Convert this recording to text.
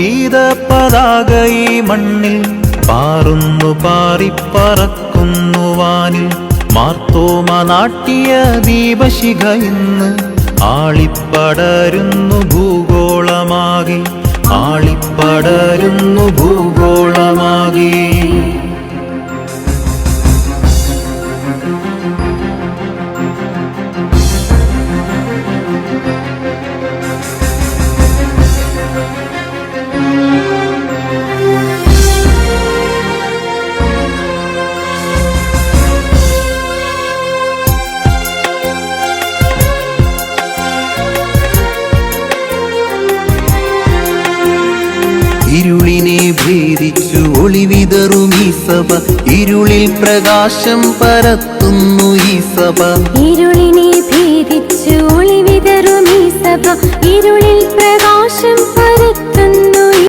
പീത പതാക ഈ മണ്ണിൽ പാറുന്നു പാറിപ്പറക്കുന്നു വാനിൽ. മാർത്തോമ നാട്ടിയ ദീപശിഖ ഇന്ന് ആളിപ്പടരുന്നു ഭൂഗോളമാകെ. ആളിപ്പടരുന്നു ഭൂഗോളമാകെ. ഇരുളിനെ ഭേദിച്ചു ഒളിവിതറും ഈ സഭ. ഇരുളിൽ പ്രകാശം പരത്തുന്നു ഈ സഭ. ഇരുളിനെ ഭേദിച്ചു ഒളിവിതറും ഈ സഭ. ഇരുളിൽ പ്രകാശം